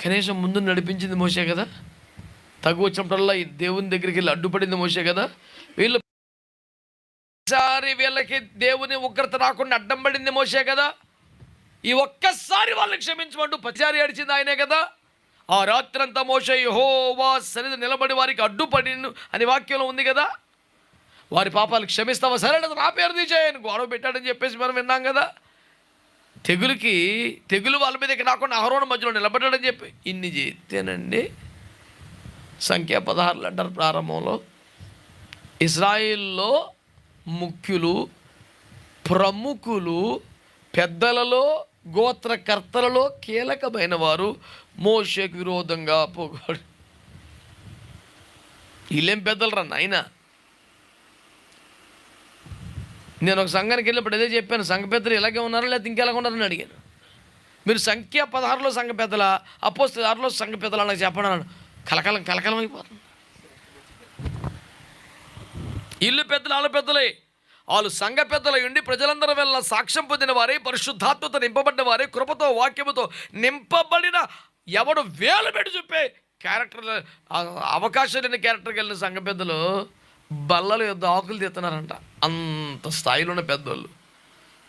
కనీసం ముందు నడిపించింది మోసే కదా? తగు వచ్చినప్పుడల్లా ఈ దేవుని దగ్గరికి వెళ్ళి అడ్డుపడింది మోసే కదా? వీళ్ళు ఒకసారి వీళ్ళకి దేవుని ఉగ్రత రాకుండా అడ్డం పడింది మోసే కదా? ఈ ఒక్కసారి వాళ్ళని క్షమించమంటూ పచారి అడిచింది ఆయనే కదా? ఆ రాత్రంతా మోసే హోవా సన్నిధి నిలబడి వారికి అడ్డుపడి అని వాక్యంలో ఉంది కదా? వారి పాపాలు క్షమిస్తావా? సరే నా పేరు తీసేయను గొడవ పెట్టాడని చెప్పేసి మనం విన్నాం కదా? తెగులుకి తెగులు వాళ్ళ మీదకి రాకుండా అహరోణ మధ్యలో నిలబడ్డాడని చెప్పి ఇన్ని చేస్తేనండి. సంఖ్య పదహారులు అంటారు ప్రారంభంలో. ఇజ్రాయిల్లో ముఖ్యులు ప్రముఖులు పెద్దలలో గోత్రకర్తలలో కీలకమైన వారు మోషకు విరోధంగా పోగొడు వీళ్ళేం పెద్దలు రా నాయన? నేను ఒక సంఘానికి వెళ్ళినప్పుడు అదే చెప్పాను సంఘ పెద్దలు ఇలాగే ఉన్నారా లేదా ఇంకెలాగ ఉన్నారని అడిగాను. మీరు సంఖ్య పదహారులో సంఘ పెద్దల అపోస్తల ఆరులో సంఘ పెద్దల నాకు చెప్పండి కలకలం కలకలం అయిపోతుంది. ఇల్లు పెద్దలు వాళ్ళ పెద్దలే. వాళ్ళు సంఘ పెద్దల ఉండి ప్రజలందరూ వల్ల సాక్ష్యం పొందిన వారే పరిశుద్ధాత్మత నింపబడిన వారే కృపతో వాక్యముతో నింపబడిన ఎవడు వేలు పెట్టి చూపే క్యారెక్టర్ అవకాశం లేని క్యారెక్టర్కి వెళ్ళిన సంఘ పెద్దలు బల్లలు యొద్ద ఆకులు తీస్తున్నారంట. అంత స్థాయిలో ఉన్న పెద్దోళ్ళు.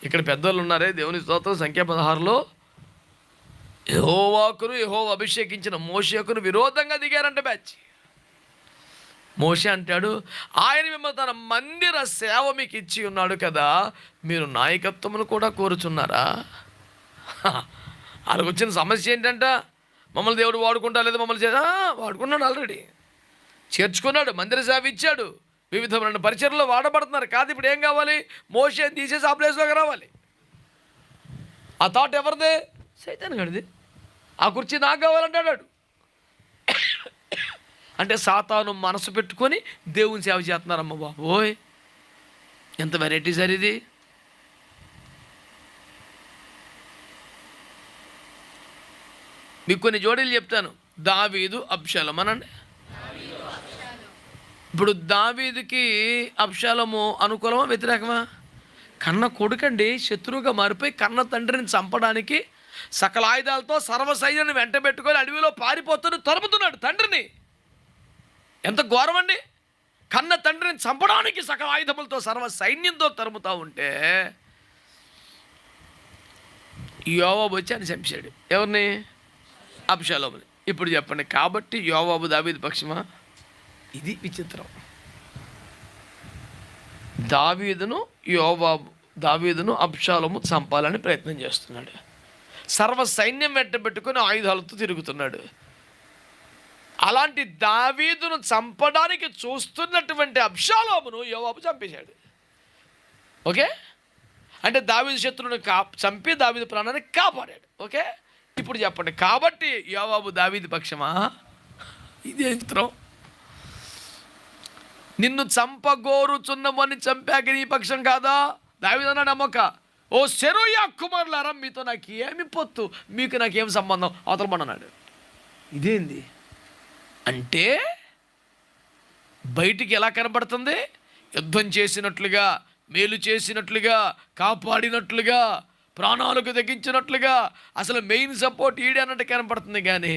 ఇక్కడ పెద్దోళ్ళు ఉన్నారే దేవుని స్తోత్రం సంఖ్య పదహారులో యహోవాకును యహో అభిషేకించిన మోషకును విరోధంగా దిగారంట బ్యాచ్. మోషే అంటాడు ఆయన మిమ్మల్ని తన మందిర సేవ మీకు ఇచ్చి ఉన్నాడు కదా మీరు నాయకత్వమును కూడా కోరుచున్నారా? వాళ్ళకి వచ్చిన సమస్య ఏంటంట? మమ్మల్ని దేవుడు వాడుకుంటా లేదా మమ్మల్ని వాడుకున్నాడు ఆల్రెడీ చేర్చుకున్నాడు మందిర సేవ ఇచ్చాడు. వివిధమైన పరిచయలో వాడబడుతున్నారు. కాదు ఇప్పుడు ఏం కావాలి? మోషే తీసేసి ఆ ప్లేస్లోకి రావాలి. ఆ థాట్ ఎవరిదే? సైతాన్ గడిది ఆ కుర్చీ నాకు కావాలంటాడు. అంటే సాతాను మనసు పెట్టుకొని దేవుని సేవ చేస్తున్నారమ్మ బాబోయ్ ఎంత వెరైటీ సార్ ఇది? మీకు కొన్ని జోడీలు చెప్తాను. దావీదు అబ్షలం అనండి. ఇప్పుడు దావీదికి అప్షాలము అనుకూలమా వ్యతిరేకమా? కన్న కొడుకండి శత్రువుగా మారిపోయి కన్న తండ్రిని చంపడానికి సకల ఆయుధాలతో సర్వసైన్యాన్ని వెంట పెట్టుకొని అడవిలో పారిపోతున్న తరుపుతున్నాడు తండ్రిని. ఎంత ఘోరం అండి కన్న తండ్రిని చంపడానికి సకల ఆయుధములతో సర్వ సైన్యంతో తరుముతా ఉంటే యోవాబు వచ్చి అని చంపాడు ఎవరిని? అబ్షాలోముని. ఇప్పుడు చెప్పండి కాబట్టి యోవాబు దావీది పక్షమా? ఇది విచిత్రం. దావీదును యోవాబు దావీదును అప్షాలము చంపాలని ప్రయత్నం చేస్తున్నాడు. సర్వ సైన్యం వెంటబెట్టుకుని ఆయుధాలతో తిరుగుతున్నాడు. అలాంటి దావీదును చంపడానికి చూస్తున్నటువంటి అప్షాలోమును యోవాబు చంపేశాడు. ఓకే? అంటే దావీదు శత్రువుని కా చంపి దావీదు ప్రాణాన్ని కాపాడాడు. ఓకే? ఇప్పుడు చెప్పండి కాబట్టి యోవాబు దావీది పక్షమా? ఇది చిత్రం నిన్ను చంపగోరుచున్నమని చంపాక నీ పక్షం కాదా? దావీదన్నా నమ్మక. ఓ శరుయా కుమారులారా మీతో నాకు ఏమి పొత్తు? మీకు నాకేం సంబంధం? అవతల పడన్నాడు ఇదేంది? అంటే బయటికి ఎలా కనబడుతుంది? యుద్ధం చేసినట్లుగా మేలు చేసినట్లుగా కాపాడినట్లుగా ప్రాణాలకు తగ్గించినట్లుగా అసలు మెయిన్ సపోర్ట్ ఈడే అన్నట్టు కనపడుతుంది కానీ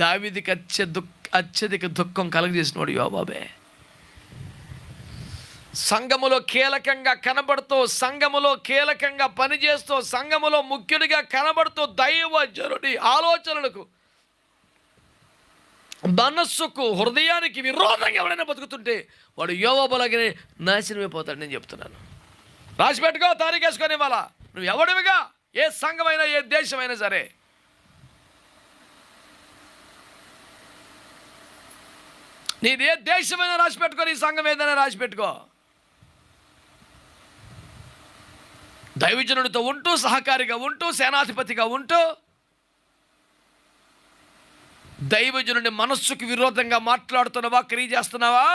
దావిదికి అత్య దుఃఖ అత్యధిక దుఃఖం కలగజేసినవాడు యోబాబే సంఘములో కీలకంగా కనబడుతూ సంఘములో కీలకంగా పనిచేస్తూ సంఘములో ముఖ్యుడిగా కనబడుతూ దైవ జరుడి ఆలోచనలకు మనస్సుకు హృదయానికి విరోధంగా ఎవడైనా బతుకుతుంటే వాడు యోవబలగానే నాశనమైపోతాడు నేను చెప్తున్నాను. రాసి పెట్టుకో తారీఖు వేసుకొని నువ్వు ఎవడివిగా? ఏ సంఘమైనా ఏ దేశమైనా సరే. నీది ఏ దేశమైనా రాసి పెట్టుకో నీ సంఘం ఏదైనా రాసి పెట్టుకో. దైవజనుడితో ఉంటూ సహకారిగా ఉంటూ సేనాధిపతిగా ఉంటూ దైవజనుడి మనస్సుకు విరోధంగా మాట్లాడుతున్నావా క్రియ చేస్తున్నావా?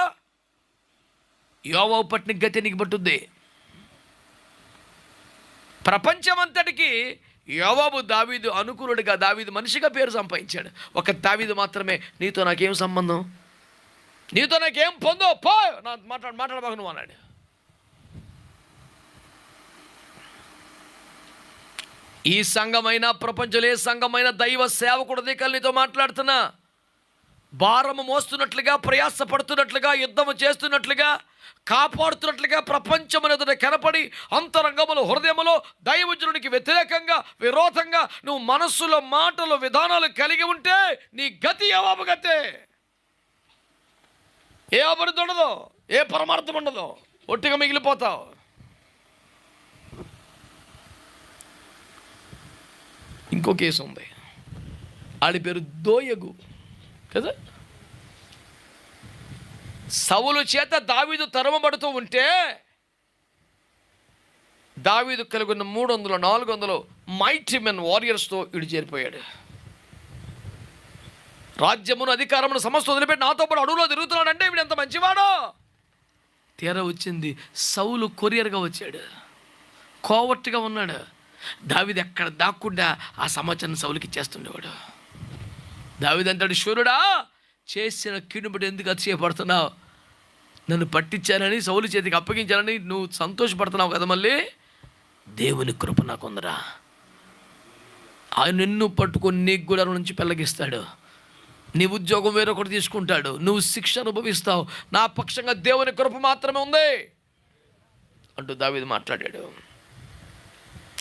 యోవావు పట్టిన గతి నీకు పట్టుద్ది. ప్రపంచమంతటికి యోవాబు దావీదు అనుకూలుడిగా దావీదు మనిషిగా పేరు సంపాదించాడు. ఒక దావీదు మాత్రమే నీతో నాకేం సంబంధం? నీతో నాకేం పొందో పో! నా మాట్లాడు మాట్లాడబాకు నువ్వు అన్నాడు. ఈ సంఘమైన ప్రపంచంలో ఏ సంఘమైన దైవ సేవకుడిది నీతో మాట్లాడుతున్నా. భారము మోస్తున్నట్లుగా ప్రయాసపడుతున్నట్లుగా యుద్ధం చేస్తున్నట్లుగా కాపాడుతున్నట్లుగా ప్రపంచం అనేది కనపడి అంతరంగములో హృదయములో దైవజనుడికి వ్యతిరేకంగా విరోధంగా నువ్వు మనస్సులో మాటలు విధానాలు కలిగి ఉంటే నీ గతి గతే. ఏ అభివృద్ధి ఉండదు ఏ పరమార్థం ఉండదు ఒట్టిగా మిగిలిపోతావు. ఇంకో కేసు ఉంది. ఆడి పేరు దోయగు. కదా? సవులు చేత దావీదు తరమబడుతూ ఉంటే దావీదు కలిగి ఉన్న మూడు వందలు నాలుగు వందలు మైటీ మెన్ వారియర్స్తో ఇడి చేరిపోయాడు. రాజ్యమును అధికారమును సమస్త వదిలిపెట్టి నాతో పాటు అడవులో తిరుగుతున్నాడంటే వీడు ఎంత మంచివాడో? తీర వచ్చింది. సౌలు కొరియర్గా వచ్చాడు. కోవట్టుగా ఉన్నాడు. దావిది ఎక్కడ దాక్కుండా ఆ సమాచారం సౌలికి ఇచ్చేస్తుండేవాడు. దావిది అంటాడు శూరుడా చేసిన కీడును ఎందుకు అతిశయపడుతున్నావు? నన్ను పట్టించానని సౌలు చేతికి అప్పగించానని నువ్వు సంతోషపడుతున్నావు కదా మళ్ళీ? దేవుని కృప నాకుందరా. ఆయన నిన్ను పట్టుకొని నీకు కూడా నుంచి పెళ్ళగిస్తాడు. నీ ఉద్యోగం వేరొకటి తీసుకుంటాడు. నువ్వు శిక్ష అనుభవిస్తావు. నా పక్షంగా దేవుని కృప మాత్రమే ఉంది. అంటూ దావిది మాట్లాడాడు.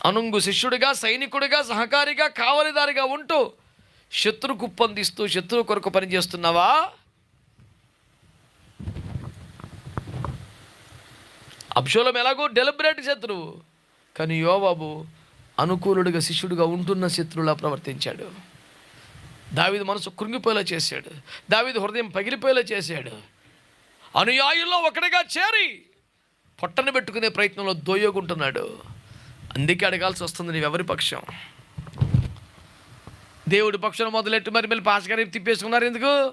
అనుంగు శిష్యుడిగా సైనికుడిగా సహకారిగా కావలిదారిగా ఉంటూ శత్రు కుప్పందిస్తూ శత్రువు కొరకు పనిచేస్తున్నావా? అబ్షోలం ఎలాగో డెలిబరేట్ శత్రువు. కానీ యోబాబు అనుకూలుడిగా శిష్యుడిగా ఉంటున్న శత్రువులా ప్రవర్తించాడు. దావిది మనసు కృంగిపోయేలా చేశాడు. దావిది హృదయం పగిలిపోయేలా చేశాడు. అనుయాయుల్లో ఒకటిగా చేరి పొట్టను పెట్టుకునే ప్రయత్నంలో దోయగుంటున్నాడు. అందుకే అడగాల్సి వస్తుంది నీవెవరి పక్షం? దేవుడి పక్షం మొదలెట్టి మరి మళ్ళీ పాస్ గారి తిప్పేసుకున్నారు ఎందుకు?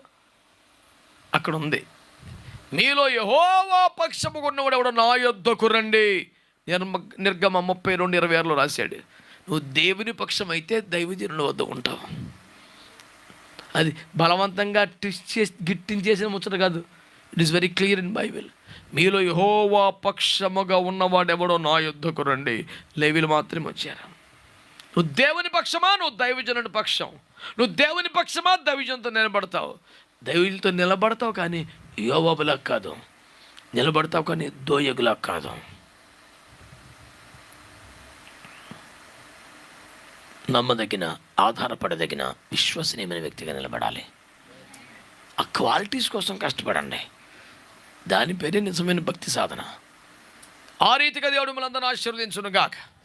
అక్కడ ఉంది. మీలో యహోవా పక్షము ఉన్నవాడు ఎవడో నా యొద్దకు రండి. నిర్మ నిర్గమ ముప్పై రెండు ఇరవై ఆరులో రాశాడు. నువ్వు దేవుని పక్షం అయితే దైవజనుల వద్ద ఉంటావు. అది బలవంతంగా ట్విస్ట్ చేసి గిట్టించేసిన ముచ్చట కాదు. It is very clear in Bible మీలో యహోవా పక్షముగా ఉన్నవాడెవడో నా యుద్ధకు రండి. లేవిలు మాత్రమే వచ్చారు. నువ్వు దేవుని పక్షమా? నువ్వు దైవజనుడి పక్షం. నువ్వు దేవుని పక్షమా? దైవజనంతో నిలబడతావు. దైవులతో నిలబడతావు కానీ యోబాబులా కాదు. నిలబడతావు కానీ దోయగులా కాదు. నమ్మదగిన ఆధారపడదగిన విశ్వసనీయమైన వ్యక్తిగా నిలబడాలి. ఆ క్వాలిటీస్ కోసం కష్టపడండి. దాని పేరే నిజమైన భక్తి సాధన. ఆ రీతిగా దేవుడు మనందరూ ఆశీర్వదించునుగాక. గాక